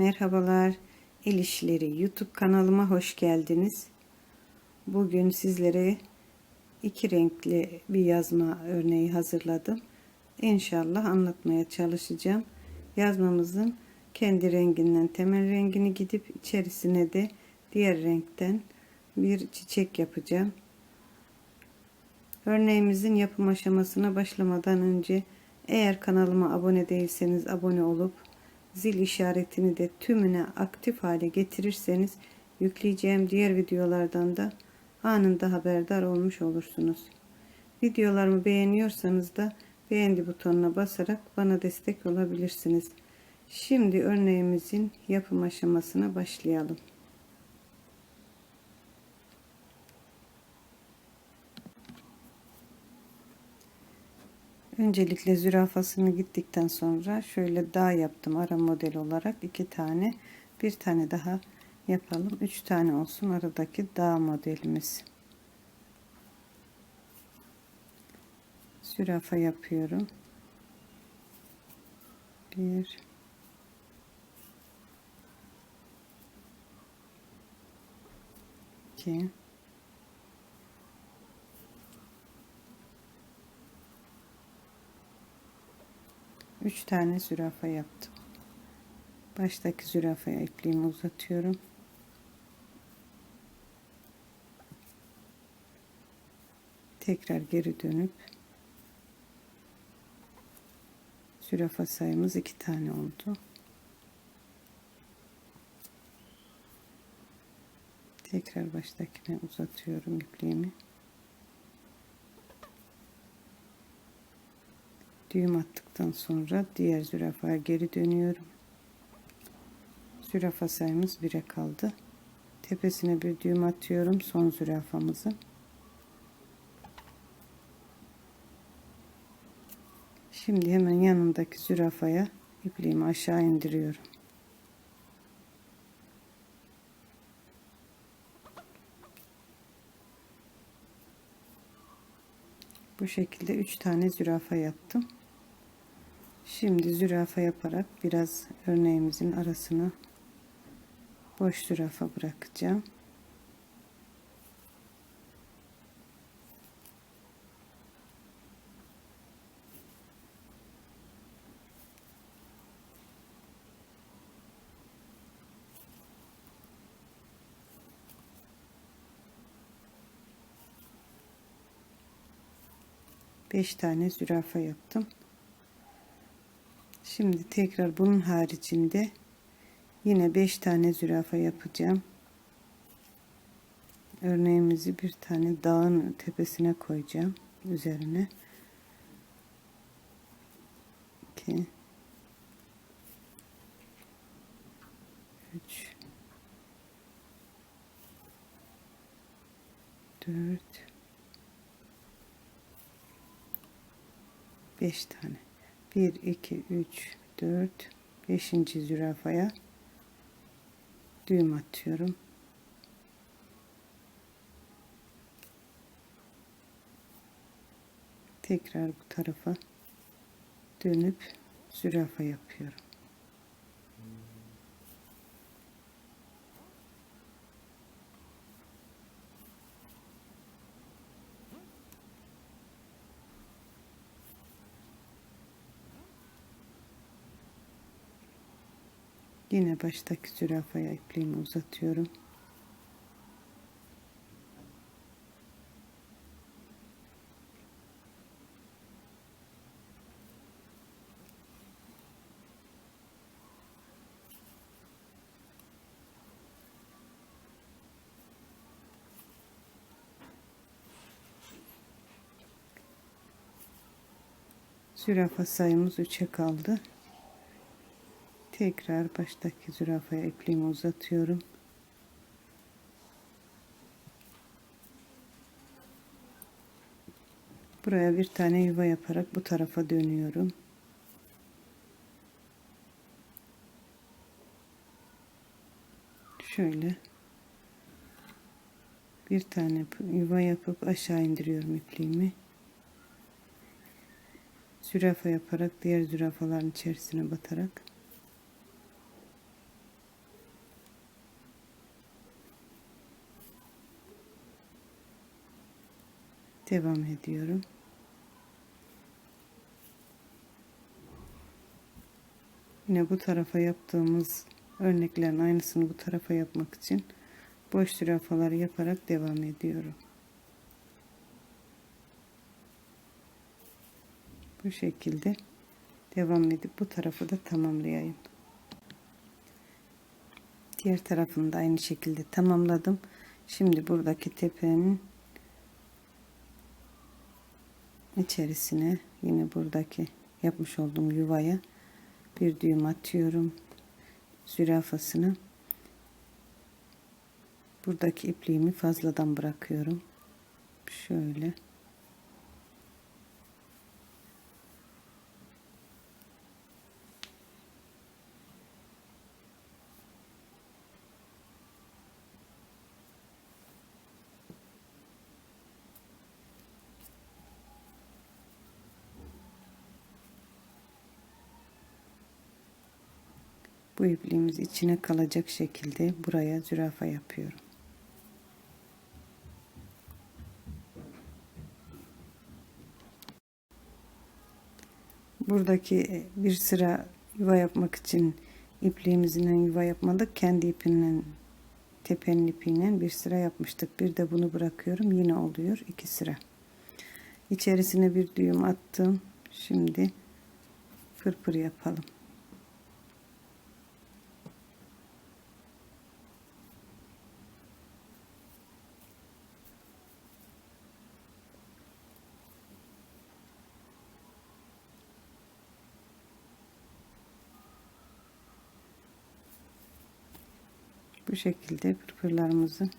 Merhabalar. El İşleri YouTube kanalıma hoş geldiniz. Bugün sizlere iki renkli bir yazma örneği hazırladım. İnşallah anlatmaya çalışacağım. Yazmamızın kendi renginden temel rengini gidip içerisine de diğer renkten bir çiçek yapacağım. Örneğimizin yapım aşamasına başlamadan önce eğer kanalıma abone değilseniz abone olup zil işaretini de tümüne aktif hale getirirseniz yükleyeceğim diğer videolardan da anında haberdar olmuş olursunuz. Videolarımı beğeniyorsanız da beğendi butonuna basarak bana destek olabilirsiniz. Şimdi örneğimizin yapım aşamasına başlayalım. Öncelikle zürafasını gittikten sonra şöyle dağ yaptım ara model olarak. İki tane bir tane daha yapalım. Üç tane olsun aradaki dağ modelimiz. Zürafa yapıyorum. Bir. İki 3 tane zürafa yaptım. Baştaki zürafaya ipliğimi uzatıyorum. Tekrar geri dönüp zürafa sayımız iki tane oldu. Tekrar baştakine uzatıyorum ipliğimi. Düğüm attıktan sonra diğer zürafaya geri dönüyorum. Zürafa sayımız 1'e kaldı. Tepesine bir düğüm atıyorum son zürafamızın. Şimdi hemen yanındaki zürafaya ipliğimi aşağı indiriyorum. Bu şekilde 3 tane zürafa yaptım. Şimdi zürafa yaparak biraz örneğimizin arasına boş zürafa bırakacağım. Beş tane zürafa yaptım. Şimdi tekrar bunun haricinde yine 5 tane zürafa yapacağım. Örneğimizi bir tane dağın tepesine koyacağım üzerine. 2 3 4 5 tane 1 2 3 4 5. zürafaya düğüm atıyorum. Tekrar bu tarafa dönüp zürafa yapıyorum. Yine baştaki zürafaya ipliğimi uzatıyorum. Zürafa sayımız 3'e kaldı. Tekrar baştaki zürafaya ipliğimi uzatıyorum. Buraya bir tane yuva yaparak bu tarafa dönüyorum. Şöyle bir tane yuva yapıp aşağı indiriyorum ipliğimi. Zürafa yaparak diğer zürafaların içerisine batarak devam ediyorum. Yine bu tarafa yaptığımız örneklerin aynısını bu tarafa yapmak için boş zürafaları yaparak devam ediyorum. Bu şekilde devam edip bu tarafı da tamamlayayım. Diğer tarafını da aynı şekilde tamamladım. Şimdi buradaki tepenin içerisine yine buradaki yapmış olduğum yuvaya bir düğüm atıyorum zürafasını buradaki ipliğimi fazladan bırakıyorum. Şöyle bu ipliğimiz içine kalacak şekilde buraya zürafa yapıyorum. Buradaki bir sıra yuva yapmak için ipliğimizle yuva yapmadık. Kendi ipimle tepenin ipiyle bir sıra yapmıştık. Bir de bunu bırakıyorum. Yine oluyor iki sıra. İçerisine bir düğüm attım. Şimdi pırpır yapalım. Bu şekilde pırpırlarımızı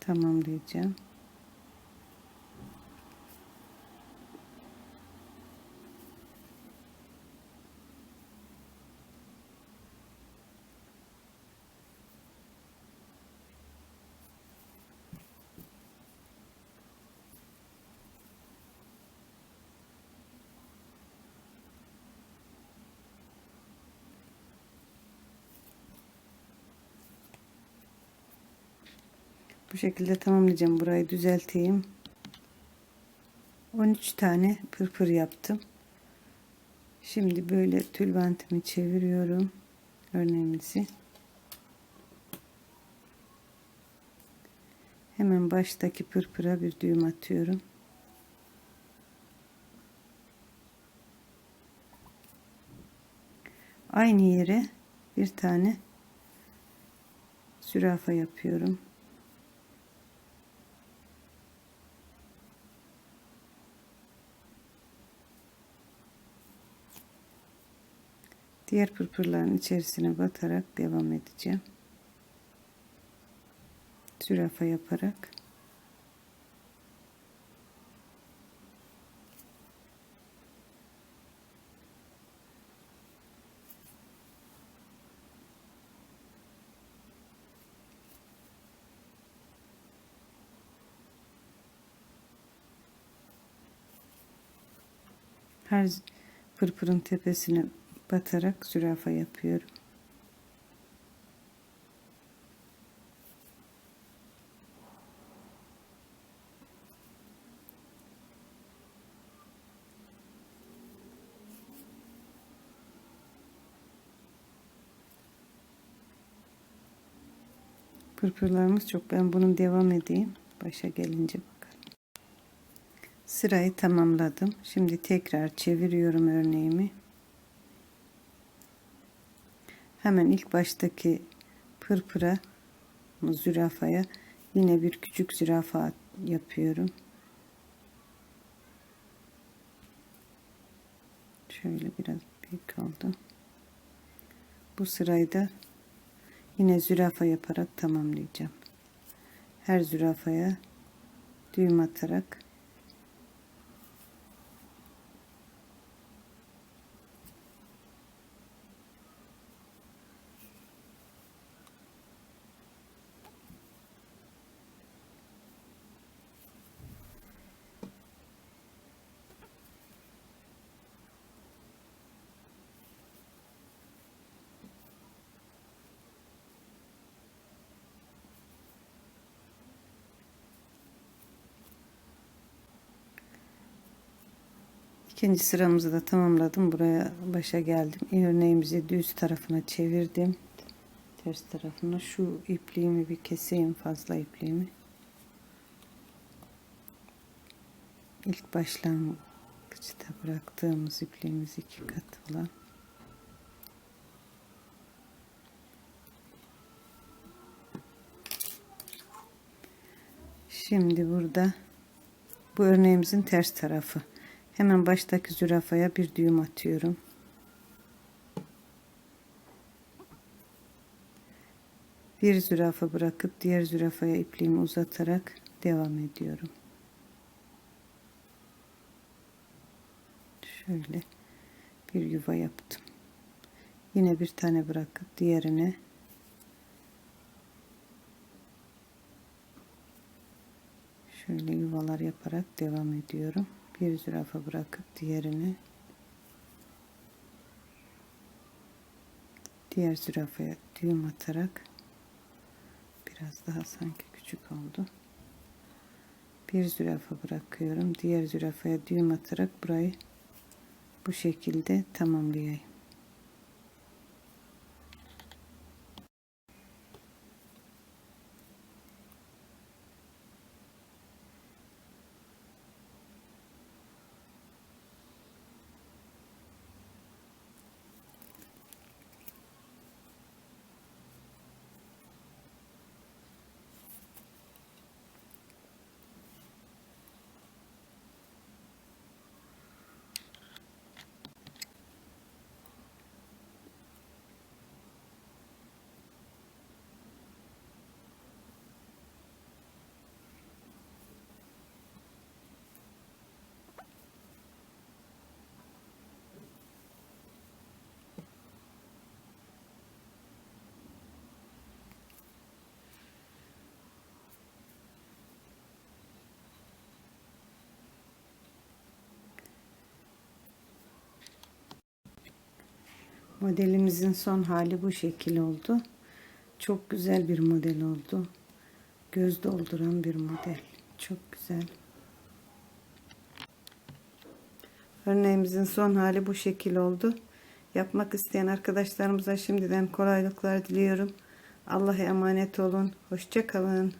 tamamlayacağım. Bu şekilde tamamlayacağım. Burayı düzelteyim. 13 tane pırpır yaptım. Şimdi böyle tülbentimi çeviriyorum. Örneğimizi. Hemen baştaki pırpıra bir düğüm atıyorum. Aynı yere bir tane zürafa yapıyorum. Diğer pırpırların içerisine batarak devam edeceğim. Zürafa yaparak. Her pırpırın tepesine batarak zürafa yapıyorum. Pırpırlarımız çok. Ben bunun devam edeyim. Başa gelince bakalım. Sırayı tamamladım. Şimdi tekrar çeviriyorum örneğimi. Hemen ilk baştaki pırpıra zürafaya yine bir küçük zürafa yapıyorum. Şöyle biraz büyük oldu. Bu sırayı da yine zürafa yaparak tamamlayacağım. Her zürafaya düğüm atarak İkinci sıramızı da tamamladım. Buraya başa geldim. Örneğimizi düz tarafına çevirdim. Ters tarafına şu ipliğimi bir keseyim fazla ipliğimi. İlk başlangıçta bıraktığımız ipliğimiz iki kat olan. Şimdi burada bu örneğimizin ters tarafı. Hemen baştaki zürafaya bir düğüm atıyorum. Bir zürafa bırakıp diğer zürafaya ipliğimi uzatarak devam ediyorum. Şöyle bir yuva yaptım. Yine bir tane bırakıp diğerine şöyle yuvalar yaparak devam ediyorum. Bir zürafa bırakıp diğerine diğer zürafaya düğüm atarak biraz daha sanki küçük oldu. Bir zürafa bırakıyorum. Diğer zürafaya düğüm atarak burayı bu şekilde tamamlayayım. Modelimizin son hali bu şekil oldu. Çok güzel bir model oldu. Göz dolduran bir model. Çok güzel. Örneğimizin son hali bu şekil oldu. Yapmak isteyen arkadaşlarımıza şimdiden kolaylıklar diliyorum. Allah'a emanet olun. Hoşça kalın.